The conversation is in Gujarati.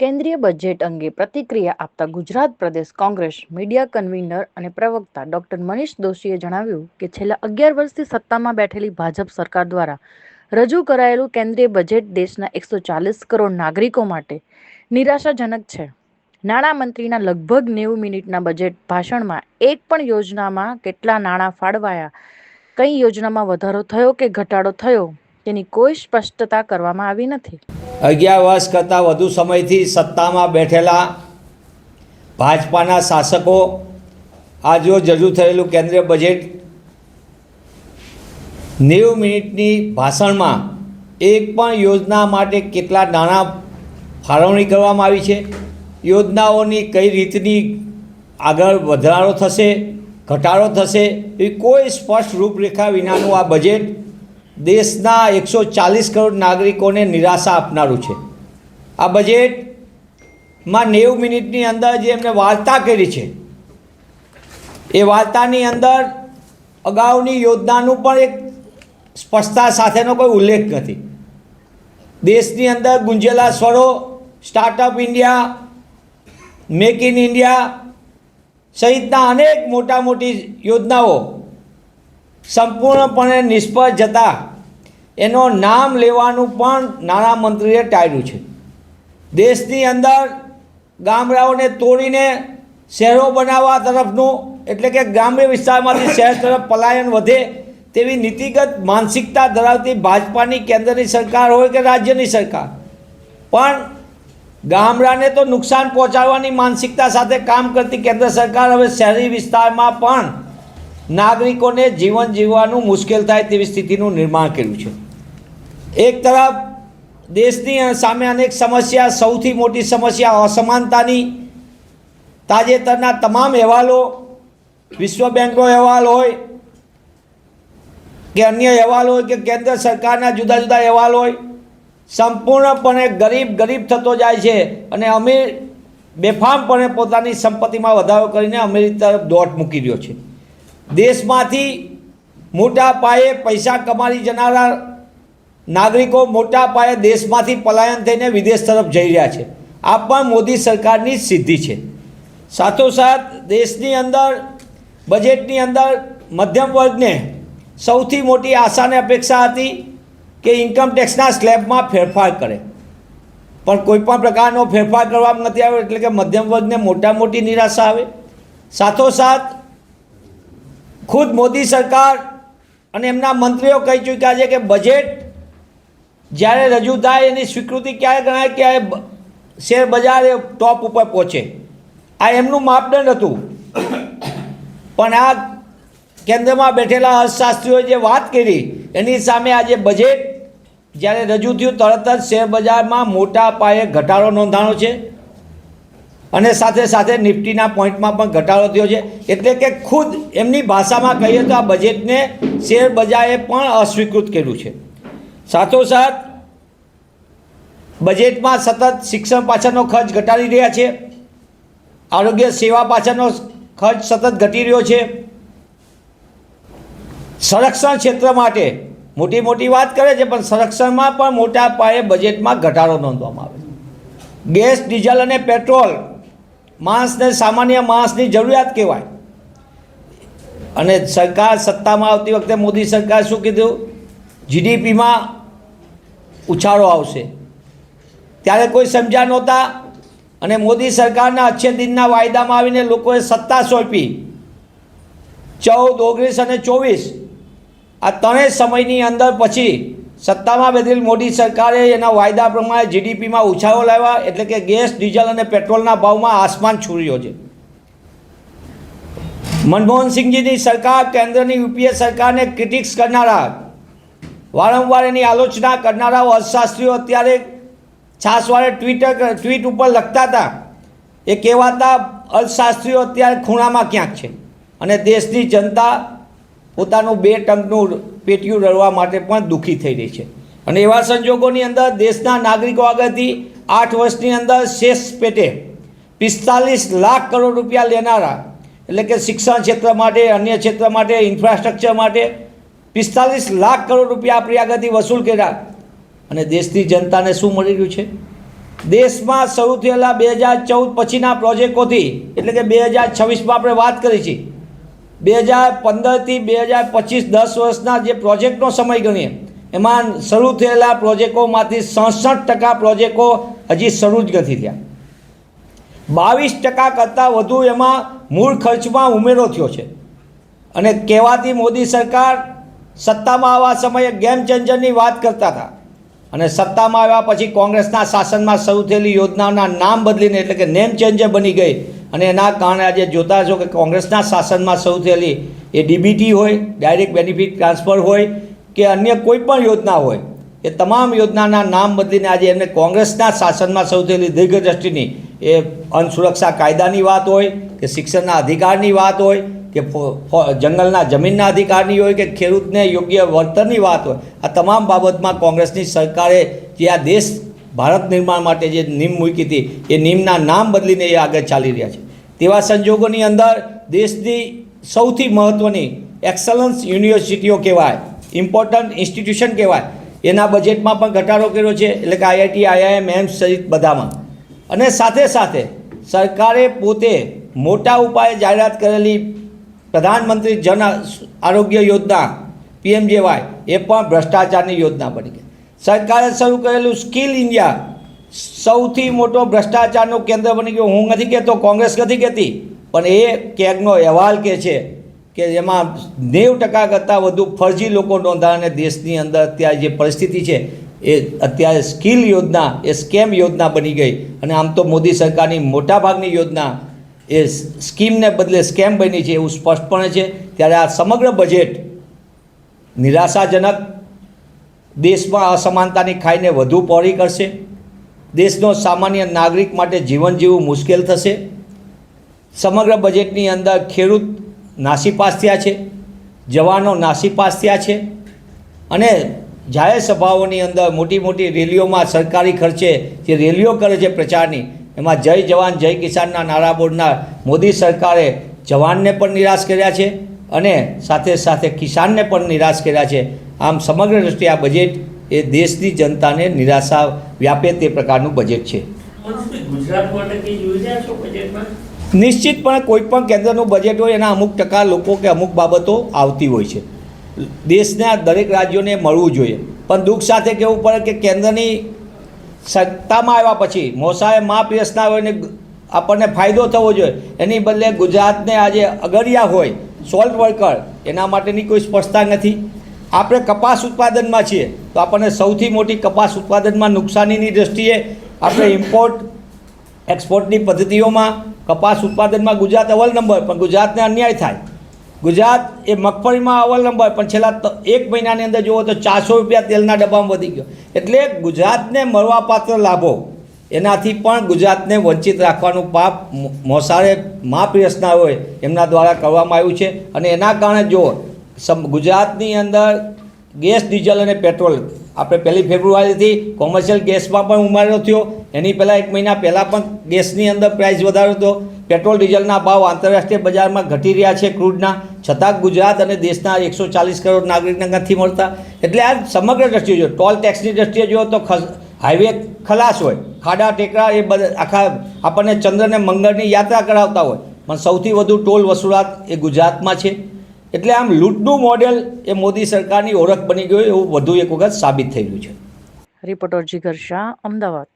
કેન્દ્રીય બજેટ અંગે પ્રતિક્રિયા આપતા ગુજરાત પ્રદેશ કોંગ્રેસ મીડિયા કન્વીનર અને પ્રવક્તા ડોક્ટર મનીષ દોશીએ જણાવ્યું કે છેલ્લા અગિયાર વર્ષથી સત્તામાં બેઠેલી ભાજપ સરકાર દ્વારા રજૂ કરાયેલું કેન્દ્રીય બજેટ દેશના એકસો ચાલીસ કરોડ નાગરિકો માટે નિરાશાજનક છે. નાણામંત્રીના લગભગ નેવું મિનિટના બજેટ ભાષણમાં એક પણ યોજનામાં કેટલા નાણાં ફાળવાયા, કઈ યોજનામાં વધારો થયો કે ઘટાડો થયો, તેની કોઈ સ્પષ્ટતા કરવામાં આવી નથી. અગિયાર વર્ષ કરતાં વધુ સમયથી સત્તામાં બેઠેલા ભાજપાના શાસકો આજરોજ રજૂ થયેલું કેન્દ્રીય બજેટ, નેવું મિનિટની ભાષણમાં એક પણ યોજના માટે કેટલા નાણાં ફાળવણી કરવામાં આવી છે? યોજનાઓની કઈ રીતની આગળ વધારો થશે, ઘટાડો થશે? એ કોઈ સ્પષ્ટ રૂપરેખા વિનાનું આ બજેટ દેશના એકસો ચાલીસ કરોડ નાગરિકોને નિરાશા આપનારું છે. આ બજેટમાં નેવું મિનિટની અંદર જે એમને વાર્તા કરી છે, એ વાર્તાની અંદર અગાઉની યોજનાનું પણ એક સ્પષ્ટતા સાથેનો કોઈ ઉલ્લેખ નથી. દેશની અંદર ગુંજેલા સ્વરો startup India make in India સહિતના અનેક મોટા મોટી યોજનાઓ સંપૂર્ણપણે નિષ્ફળ જતા એનો નામ લેવાનું પણ નાણામંત્રીએ ટાળ્યું છે. દેશની અંદર ગામડાઓને તોડીને શહેરો બનાવવા તરફનું, એટલે કે ગ્રામ્ય વિસ્તારમાંથી શહેર તરફ પલાયન વધે તેવી નીતિગત માનસિકતા ધરાવતી ભાજપાની કેન્દ્રની સરકાર હોય કે રાજ્યની સરકાર. પણ ગામડાને તો નુકસાન પહોંચાડવાની માનસિકતા સાથે કામ કરતી કેન્દ્ર સરકાર હવે શહેરી વિસ્તારમાં પણ નાગરિકોને જીવન જીવવાનું મુશ્કેલ થાય તેવી સ્થિતિનું નિર્માણ કર્યું છે. એક તરફ દેશની સામે અનેક સમસ્યા, સૌથી મોટી સમસ્યા અસમાનતાની, તાજેતરના તમામ અહેવાલો, વિશ્વ બેંકનો અહેવાલ હોય કે અન્ય અહેવાલ હોય કે કેન્દ્ર સરકારના જુદા જુદા અહેવાલ હોય, સંપૂર્ણપણે ગરીબ ગરીબ થતો જાય છે અને અમીર બેફામપણે પોતાની સંપત્તિમાં વધારો કરીને અમીર તરફ દોટ મૂકી રહ્યો છે. દેશમાંથી મોટા પાયે પૈસા કમાવી જનારા નાગરિકો મોટા પાયે દેશમાંથી પલાયન થઈને વિદેશ તરફ જઈ રહ્યા છે. આ પણ મોદી સરકારની સિદ્ધિ છે. સાથોસાથ દેશની અંદર, બજેટની અંદર મધ્યમ વર્ગને સૌથી મોટી આશાને અપેક્ષા હતી કે ઇન્કમ ટેક્સના સ્લેબમાં ફેરફાર કરે. પણ કોઈ પણ પ્રકારનો ફેરફાર કરવામાં નથી આવ્યો એટલે કે મધ્યમ વર્ગને મોટા મોટી નિરાશા આવે. સાથોસાથ ખુદ મોદી સરકાર અને એમના મંત્રીઓ કહી ચૂક્યા છે કે બજેટ જ્યારે રજૂ થાય એની સ્વીકૃતિ ક્યારે ગણાય, ક્યારે શેર બજાર એ ટોપ ઉપર પહોંચે. આ એમનું માપદંડ હતું. પણ આ કેન્દ્રમાં બેઠેલા અર્થશાસ્ત્રીઓએ જે વાત કરી, એની સામે આજે બજેટ જ્યારે રજૂ થયું, તરત જ શેર બજારમાં મોટા પાયે ઘટાડો નોંધાણો છે. અને સાથે સાથે નિફ્ટીના પોઈન્ટમાં પણ ઘટાડો થયો છે. એટલે કે ખુદ એમની ભાષામાં કહીએ તો આ બજેટને શેર બજારે પણ અસ્વીકૃત કર્યું છે. સાથોસાથ બજેટમાં સતત શિક્ષણ પાછળનો ખર્ચ ઘટાડી રહ્યા છે. આરોગ્ય સેવા પાછળનો ખર્ચ સતત ઘટી રહ્યો છે. સંરક્ષણ ક્ષેત્ર માટે મોટી મોટી વાત કરે છે, પણ સંરક્ષણમાં પણ મોટા પાયે બજેટમાં ઘટાડો નોંધવામાં આવે છે. ગેસ, ડીઝલ અને પેટ્રોલ માણસને સામાન્ય માણસની જરૂરિયાત કહેવાય. અને સરકાર સત્તામાં આવતી વખતે મોદી સરકાર શું કીધું? જીડીપીમાં ઉછાળો આવશે. ત્યારે કોઈ સમજ્યા નહોતા અને મોદી સરકારના અચ્છે દિનના વાયદામાં આવીને લોકોએ સત્તા સોંપી. ચૌદ, ઓગણીસ અને ચોવીસ આ ત્રણેય સમયની અંદર પછી સત્તામાં બેઠેલી મોદી સરકારે એના વાયદા પ્રમાણે જીડીપીમાં ઉછાળો લાવ્યા, એટલે કે ગેસ, ડીઝલ અને પેટ્રોલના ભાવમાં આસમાન છૂર્યો છે. મનમોહનસિંહજીની સરકાર, કેન્દ્રની યુપીએ સરકારને ક્રિટિક્સ કરનારા, વારંવાર એની આલોચના કરનારાઓ અર્થશાસ્ત્રીઓ અત્યારે છાસવારે ટ્વિટર ટ્વીટ ઉપર લખતા હતા. એ કહેવાતા અર્થશાસ્ત્રીઓ અત્યારે ખૂણામાં ક્યાંક છે? અને દેશની જનતા પોતાનું બે ટંકનું પેટીયું રળવા માટે પણ દુઃખી થઈ રહી છે. અને એવા સંજોગોની અંદર દેશના નાગરિકો આગળથી આઠ વર્ષની અંદર શેષ પેટે પિસ્તાલીસ લાખ કરોડ રૂપિયા લેનારા, એટલે કે શિક્ષણ ક્ષેત્ર માટે, અન્ય ક્ષેત્ર માટે, ઇન્ફ્રાસ્ટ્રક્ચર માટે પિસ્તાલીસ લાખ કરોડ રૂપિયા આપણી આગળથી વસૂલ કર્યા. અને દેશની જનતાને શું મળી રહ્યું છે? દેશમાં શરૂ થયેલા બે હજાર ચૌદ પછીના પ્રોજેક્ટોથી, એટલે કે બે હજાર છવ્વીસમાં આપણે વાત કરી છે બે હજાર પંદરથી બે હજાર પચીસ દસ વર્ષના જે પ્રોજેક્ટનો સમય ગણીએ, એમાં શરૂ થયેલા પ્રોજેક્ટોમાંથી સડસઠ ટકા પ્રોજેક્ટો હજી શરૂ જ નથી થયા. બાવીસ ટકા કરતાં વધુ એમાં મૂળ ખર્ચમાં ઉમેરો થયો છે. અને કહેવાતી મોદી સરકાર સત્તામાં આવવા સમયે ગેમ ચેન્જરની વાત કરતા હતા. અને સત્તામાં આવ્યા પછી કોંગ્રેસના શાસનમાં શરૂ થયેલી યોજનાઓના નામ બદલીને એટલે કે નેમ ચેન્જર બની ગઈ. અને એના કારણે આજે જોતા છો કે કોંગ્રેસના શાસનમાં શરૂ થયેલી એ ડીબીટી હોય ડાયરેક્ટ બેનિફિટ ટ્રાન્સફર હોય કે અન્ય કોઈ પણ યોજના હોય, એ તમામ યોજનાના નામ બદલીને આજે એમને કોંગ્રેસના શાસનમાં શરૂ થયેલી દીર્ઘદ્રષ્ટિની એ અનસુરક્ષા કાયદાની વાત હોય, કે શિક્ષણના અધિકારની વાત હોય, કે જંગલના જમીનના અધિકારની હોય, કે ખેડૂતને યોગ્ય વળતરની વાત હોય, આ તમામ બાબતમાં કોંગ્રેસની સરકારે જે આ દેશ ભારત નિર્માણ માટે જે નીમ મૂકી હતી, એ નીમના નામ બદલીને એ આગળ ચાલી રહ્યા છે. તેવા સંજોગોની અંદર દેશની સૌથી મહત્ત્વની એક્સલન્સ યુનિવર્સિટીઓ કહેવાય, ઇમ્પોર્ટન્ટ ઇન્સ્ટિટ્યુશન કહેવાય, એના બજેટમાં પણ ઘટાડો કર્યો છે, એટલે કે આઈઆઈટી, આઈઆઈએમ, એમ્સ સહિત બધામાં. અને સાથે સાથે સરકારે પોતે મોટા ઉપાયે જાહેરાત કરેલી પ્રધાનમંત્રી જન આરોગ્ય યોજના, પીએમજેવાય, એ પણ ભ્રષ્ટાચારની યોજના બની ગઈ. સરકારે શરૂ કરેલું સ્કિલ ઇન્ડિયા સૌથી મોટો ભ્રષ્ટાચારનું કેન્દ્ર બની ગયું. હું નથી કહેતો, કોંગ્રેસ નથી કહેતી, પણ એ કેગનો અહેવાલ કે છે કે એમાં નેવ ટકા કરતાં વધુ ફરજી લોકો નોંધાયા અને દેશની અંદર અત્યારે જે પરિસ્થિતિ છે, એ અત્યારે સ્કિલ યોજના, એ સ્કેમ યોજના બની ગઈ. અને આમ તો મોદી સરકારની મોટાભાગની યોજના, એ સ્કીમને બદલે સ્કેમ બની છે એવું સ્પષ્ટપણે છે. ત્યારે આ સમગ્ર બજેટ નિરાશાજનક દેશમાં અસમાનતાની ખાઈને વધુ પહોળી કરશે. દેશનો સામાન્ય નાગરિક માટે જીવન જીવવું મુશ્કેલ થશે. સમગ્ર બજેટની અંદર ખેડૂત નાસીપાસ થયા છે, જવાનો નાસીપાસ થયા છે અને જાહેર સભાઓની અંદર મોટી મોટી રેલીઓમાં સરકારી ખર્ચે જે રેલીઓ કરે છે પ્રચારની, એમાં જય જવાન, જય કિસાનના નારા બોર્ડના મોદી સરકારે જવાનને પણ નિરાશ કર્યા છે અને સાથે સાથે કિસાનને પણ નિરાશ કર્યા છે. આમ સમગ્ર દૃષ્ટિએ આ બજેટ એ દેશની જનતાને નિરાશા વ્યાપે તે પ્રકારનું બજેટ છે. નિશ્ચિતપણે કોઈ પણ કેન્દ્રનું બજેટ હોય એના અમુક ટકા લોકો કે અમુક બાબતો આવતી હોય છે. દેશના દરેક રાજ્યોને મળવું જોઈએ. પણ દુઃખ સાથે કહેવું પડે કે કેન્દ્રની સત્તામાં આવ્યા પછી મોસાએ મા પીરસના હોય ને આપણને ફાયદો થવો જોઈએ. એની બદલે ગુજરાતને આજે અગરિયા હોય સોલ્ટ વર્કર એના માટેની કોઈ સ્પષ્ટતા નથી. આપણે કપાસ ઉત્પાદનમાં છીએ, તો આપણને સૌથી મોટી કપાસ ઉત્પાદનમાં નુકસાનીની દ્રષ્ટિએ આપણે ઇમ્પોર્ટ એક્સપોર્ટની પદ્ધતિઓમાં કપાસ ઉત્પાદનમાં ગુજરાત અવ્વલ નંબર, પણ ગુજરાતને અન્યાય થાય. ગુજરાત એ મગફળીમાં અવ્વલ નંબર, પણ છેલ્લા એક મહિનાની અંદર જુઓ તો ચારસો રૂપિયા તેલના ડબ્બામાં વધી ગયો. એટલે ગુજરાતને મળવાપાત્ર લાભો, એનાથી પણ ગુજરાતને વંચિત રાખવાનું પાપ મોસારે મહાપ્રિયસના હોય એમના દ્વારા કરવામાં આવ્યું છે. અને એના કારણે જો સમ ગુજરાતની અંદર ગેસ, ડીઝલ અને પેટ્રોલ. આપણે પહેલી ફેબ્રુઆરીથી કોમર્શિયલ ગેસમાં પણ ઉમેરો થયો. એની પહેલાં એક મહિના પહેલાં પણ ગેસની અંદર પ્રાઇસ વધારો હતો પેટ્રોલ, ડીઝલના ભાવ આંતરરાષ્ટ્રીય બજારમાં ઘટી રહ્યા છે ક્રૂડના. છતાં ગુજરાત અને દેશના એકસો ચાલીસ કરોડ નાગરિકને નથી મળતા. એટલે આ સમગ્ર દ્રષ્ટિએ જો, ટોલ ટેક્સની દ્રષ્ટિએ જો તો હાઈવે ખલાસ હોય. ખાડા, ટેકરા એ બધા, આખા આપણને ચંદ્રને મંગળની યાત્રા કરાવતા હોય. પણ સૌથી વધુ ટોલ વસૂલાત એ ગુજરાતમાં છે. એટલે આમ લૂંટનું મોડેલ એ મોદી સરકારની ઓળખ બની ગયું એવું વધુ એક વખત સાબિત થયેલું છે. રિપોર્ટર જીગર શાહ, અમદાવાદ.